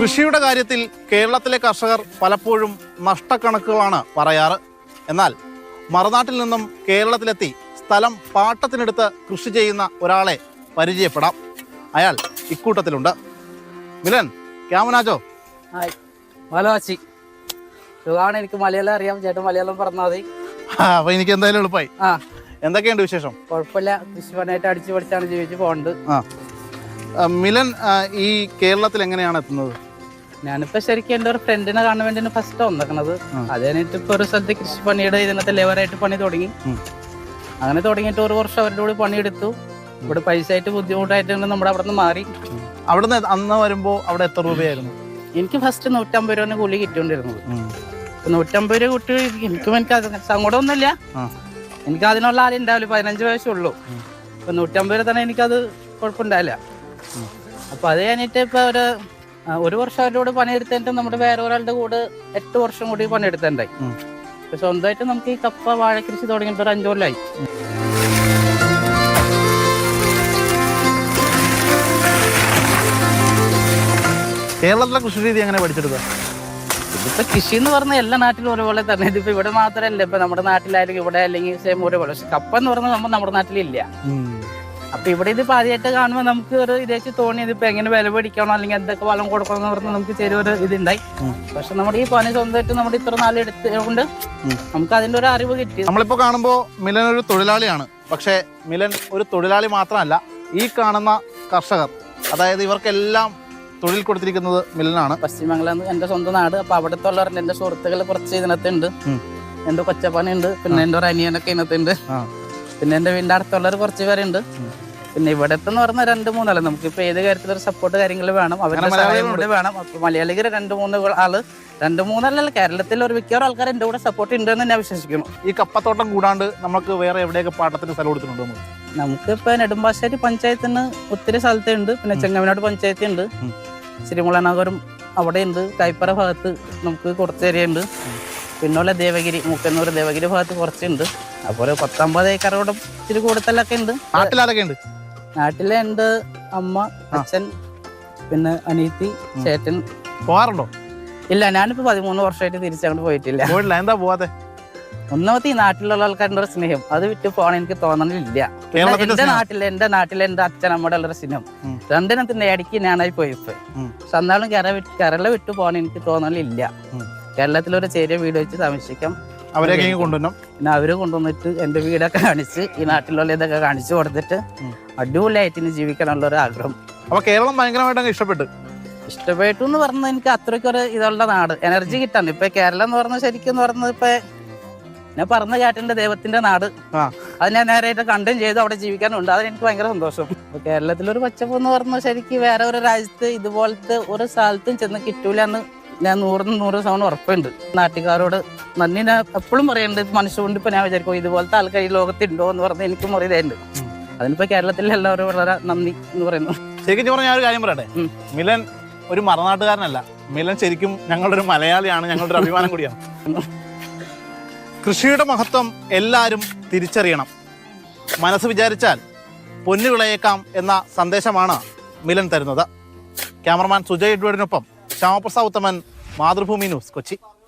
കൃഷിയുടെ കാര്യത്തിൽ കേരളത്തിലെ കർഷകർ പലപ്പോഴും നഷ്ടക്കണക്കുകളാണ് പറയാറ്. എന്നാൽ മറുനാട്ടിൽ നിന്നും കേരളത്തിലെത്തി സ്ഥലം പാട്ടത്തിനെടുത്ത് കൃഷി ചെയ്യുന്ന ഒരാളെ പരിചയപ്പെടാം. അയാൾ ഇക്കൂട്ടത്തിലുണ്ട്. മിലൻ ക്യാമനാജോ ഹായ്. മലവാച്ചി സുഖമാണ് എനിക്ക് മലയാളം അറിയാം. ചേട്ടൻ മലയാളം പറഞ്ഞാൽ മതി. അപ്പൊ എനിക്ക് എന്തായാലും എളുപ്പമായി ആ. എന്തൊക്കെയുണ്ട് വിശേഷം? കുഴപ്പമില്ല. കൃഷിപ്പണിയായിട്ട് അടിച്ചു പഠിച്ചാണ് ജീവിച്ച് പോകേണ്ടത് ആ, മിലൻ ഈ കേരളത്തിൽ എങ്ങനെയാണ് എത്തുന്നത്? ഞാനിപ്പോ ശരിക്കും എന്റെ ഒരു ഫ്രണ്ടിനെ കാണാൻ വേണ്ടി ഫസ്റ്റ് വന്നേക്കണത്. അത് കഴിഞ്ഞിട്ട് ഇപ്പൊ ഒരു സ്ഥലത്ത് കൃഷിപ്പണിയുടെ ഇതിനകത്ത് ലെവറായിട്ട് പണി തുടങ്ങി. അങ്ങനെ തുടങ്ങിയിട്ട് ഒരു വർഷം അവരുടെ കൂടി പണിയെടുത്തു. ഇവിടെ പൈസ ആയിട്ട് ബുദ്ധിമുട്ടായിട്ട് നമ്മുടെ അവിടെ നിന്ന് മാറി അവിടുന്ന് അന്ന് വരുമ്പോ അവിടെ എത്ര രൂപയായിരുന്നു? എനിക്ക് ഫസ്റ്റ് നൂറ്റമ്പത് രൂപ കൂലി കിട്ടിക്കൊണ്ടിരുന്നത്. ഇപ്പൊ നൂറ്റമ്പത് രൂപ കൂട്ടി എനിക്കും എനിക്ക് സങ്കടമൊന്നുമില്ല. എനിക്ക് അതിനുള്ള ആരും ഉണ്ടാവില്ല പതിനഞ്ച് വയസ്സുള്ളൂ. ഇപ്പൊ നൂറ്റമ്പത് രൂപ തന്നെ എനിക്കത് കുഴപ്പമുണ്ടാവില്ല. ഉം. അപ്പൊ അത് കഴിഞ്ഞിട്ട് ഇപ്പൊ ഒരു ഒരു വർഷം അവരുടെ കൂടെ പണിയെടുത്തിട്ട് നമ്മുടെ വേറെ ഒരാളുടെ കൂടെ എട്ട് വർഷം കൂടി പണിയെടുത്തിട്ടുണ്ടായി. സ്വന്തമായിട്ട് നമുക്ക് ഈ കപ്പ വാഴ കൃഷി തുടങ്ങിയിട്ട് ഒരു അഞ്ചു കൊല്ലായി. കേരളത്തിലെ കൃഷി രീതി എങ്ങനെ പഠിച്ചെടുക്കുക? ഇതിപ്പോ കൃഷി എന്ന് പറഞ്ഞാൽ എല്ലാ നാട്ടിലും ഒരുപോലെ തന്നെ. ഇതിപ്പോ ഇവിടെ മാത്രമല്ല. ഇപ്പൊ നമ്മുടെ നാട്ടിലായാലും ഇവിടെ അല്ലെങ്കിൽ സെയിം ഒരുപോലെ പക്ഷെ കപ്പ എന്ന് പറഞ്ഞാൽ നമ്മൾ നമ്മുടെ നാട്ടിലില്ല. അപ്പൊ ഇവിടെ ഇത് ആദ്യമായിട്ട് കാണുമ്പോൾ നമുക്ക് ഒരു ഇതേച്ച് തോന്നി ഇതിപ്പോ എങ്ങനെ വില പിടിക്കണോ അല്ലെങ്കിൽ എന്തൊക്കെ വളം കൊടുക്കണം എന്ന് പറഞ്ഞ് നമുക്ക് ചെറിയൊരു ഇതുണ്ടായി. പക്ഷെ നമ്മുടെ ഈ പണി സ്വന്തമായിട്ട് നമ്മുടെ ഇത്ര നാൾ എടുത്തുകൊണ്ട് നമുക്ക് അതിന്റെ ഒരു അറിവ് കിട്ടി. നമ്മളിപ്പോ കാണുമ്പോൾ മിലൻ ഒരു തൊഴിലാളിയാണ്. പക്ഷെ മിലൻ ഒരു തൊഴിലാളി മാത്രമല്ല ഈ കാണുന്ന കർഷകർ അതായത് ഇവർക്കെല്ലാം തൊഴിൽ കൊടുത്തിരിക്കുന്നത് മിലനാണ്. പശ്ചിമംഗലം എന്റെ സ്വന്തം നാട് അപ്പൊ അവിടുത്തെ ഉള്ളവരുണ്ട് എന്റെ സുഹൃത്തുക്കൾ കുറച്ച് ഇതിനകത്തുണ്ട്. എന്റെ കൊച്ചപ്പനുണ്ട് പിന്നെ എന്റെ ഒരു അനിയനൊക്കെ ഇതിനകത്തുണ്ട്. പിന്നെ എന്റെ വീടിന്റെ അടുത്തുള്ളവർ കുറച്ച് പേരുണ്ട്. പിന്നെ ഇവിടത്തെ എന്ന് പറഞ്ഞാൽ രണ്ട് മൂന്നല്ല നമുക്ക് ഇപ്പൊ ഏത് കാര്യത്തിലൊരു സപ്പോർട്ട് കാര്യങ്ങൾ വേണം. അവരുടെ സഹായം. കൂടി വേണം. അപ്പൊ മലയാളികൾ രണ്ട് മൂന്ന് ആൾ രണ്ട് മൂന്നല്ലേ കേരളത്തിൽ ഒരു മിക്കവാറും ആൾക്കാർ എന്റെ കൂടെ സപ്പോർട്ട് ഉണ്ട് എന്ന് ഞാൻ വിശ്വസിക്കുന്നു. ഈ കപ്പത്തോട്ടം കൂടാണ്ട് നമുക്ക് വേറെ എവിടെയൊക്കെ പാട്ടത്തിന് സ്ഥലം കൊടുത്തിട്ടുണ്ടോ നമുക്ക്? നമുക്ക് ഇപ്പൊ നെടുമ്പാശ്ശേരി പഞ്ചായത്തിന് ഒത്തിരി സ്ഥലത്തുണ്ട് പിന്നെ ചെങ്ങമനാട് പഞ്ചായത്ത് ഉണ്ട്. ശ്രീമുള നഗരം അവിടെ ഉണ്ട്. കൈപ്പറ ഭാഗത്ത് നമുക്ക് കുറച്ച് ഏരിയ ഉണ്ട്. പിന്നുള്ള ദേവഗിരി മുക്കന്നൂർ ദേവഗിരി ഭാഗത്ത് കുറച്ചുണ്ട്. അപ്പോൾ പത്തൊമ്പത് ഏക്കറോടെ ഇച്ചിരി കൂടുതലൊക്കെ ഉണ്ട്. നാട്ടിലാരൊക്കെ ഉണ്ട്? നാട്ടിലെ ഉണ്ട് അമ്മ അച്ഛൻ പിന്നെ അനീത്തി ചേട്ടൻ. പോകാറുണ്ടോ ഇല്ല ഞാനിപ്പോ പതിമൂന്ന് വർഷമായിട്ട് തിരിച്ചങ്ങോട്ട് പോയിട്ടില്ല. പോയിട്ടില്ല. എന്താ പോവാതെ ഒന്നാമത്തെ ഈ നാട്ടിലുള്ള ആൾക്കാരുടെ ഒരു സ്നേഹം. അത് വിട്ട് പോകണം എനിക്ക് തോന്നണില്ല. എന്റെ. നാട്ടിലെ എന്റെ നാട്ടിലെ എന്റെ അച്ഛനമ്മയുടെ ഉള്ളൊരു ഉള്ള സ്നേഹം. രണ്ടിനത്തിന്റെ ഇടയ്ക്ക് ഞാനായി പോയി ഇപ്പൊ. സന്നാളും പക്ഷെ എന്നാലും കേരള വിട്ട് കേരള വിട്ടു പോകണം എനിക്ക് തോന്നലില്ല ഉം. കേരളത്തിലൊരു ചെറിയ വീട് വെച്ച് താമസിക്കാം. അവരെയൊക്കെ കൊണ്ടുവന്നു കൊണ്ടുവരണം. പിന്നെ അവർ കൊണ്ടുവന്നിട്ട് എന്റെ വീടൊക്കെ കാണിച്ച് ഈ നാട്ടിലുള്ള ഇതൊക്കെ കാണിച്ചു കൊടുത്തിട്ട്. അടിപൊളിയായിട്ട് ഇനി ജീവിക്കാനുള്ള ഒരു ആഗ്രഹം അപ്പൊ കേരളം ഭയങ്കരമായിട്ട് ഇഷ്ടപ്പെട്ടു. ഇഷ്ടപ്പെട്ടു എന്ന് പറഞ്ഞാൽ എനിക്ക് അത്രയ്ക്ക് ഒരു ഇതുള്ള നാട്. എനർജി കിട്ടാണ് ഇപ്പൊ കേരളം എന്ന് പറഞ്ഞ ശരിക്കും എന്ന് പറഞ്ഞത് ഇപ്പൊ ഞാൻ പറഞ്ഞ കേട്ടിന്റെ ദൈവത്തിന്റെ നാട്. അത് ഞാൻ നേരായിട്ട് കണ്ടും ചെയ്തു അവിടെ ജീവിക്കാനുണ്ട്. അതിന് എനിക്ക് ഭയങ്കര സന്തോഷം. കേരളത്തിൽ കേരളത്തിലൊരു പച്ചപ്പ് എന്ന് പറഞ്ഞ ശരിക്കും വേറെ ഒരു രാജ്യത്ത് ഇതുപോലത്തെ ഒരു സ്ഥലത്തും ചെന്ന് കിട്ടൂലെന്ന് ഞാൻ നൂറിന് നൂറ് ശതമാനം ഉറപ്പുണ്ട്. നാട്ടുകാരോട് നന്ദി. ഞാൻ എപ്പോഴും പറയുന്നുണ്ട് മനുഷ്യകൊണ്ട് ഇപ്പൊ ഞാൻ വിചാരിക്കും ഇതുപോലത്തെ ആൾക്കാർ ഈ ലോകത്തുണ്ടോ എന്ന് പറഞ്ഞ് എനിക്കും അറിയുന്നുണ്ട് ഉം. അതിനിപ്പോ കേരളത്തിലെ എല്ലാവരും വളരെ നന്ദി എന്ന് പറയുന്നു. ശരിക്കും പറഞ്ഞ ഒരു കാര്യം പറയട്ടെ? മിലൻ ഒരു മറനാട്ടുകാരനല്ല. മിലൻ ശരിക്കും ഞങ്ങളുടെ ഒരു മലയാളിയാണ് ഞങ്ങളുടെ ഒരു അഭിമാനം കൂടിയാണ്. കൃഷിയുടെ മഹത്വം എല്ലാവരും തിരിച്ചറിയണം. മനസ്സ് വിചാരിച്ചാൽ പൊന്നു വിളയേക്കാം എന്ന സന്ദേശമാണ് മിലൻ തരുന്നത്. ക്യാമറമാൻ സുജയ് എഡ്വേർഡിനൊപ്പം ശ്യാമപ്രസാദ് ഉത്തമൻ മാതൃഭൂമി ന്യൂസ് കൊച്ചി.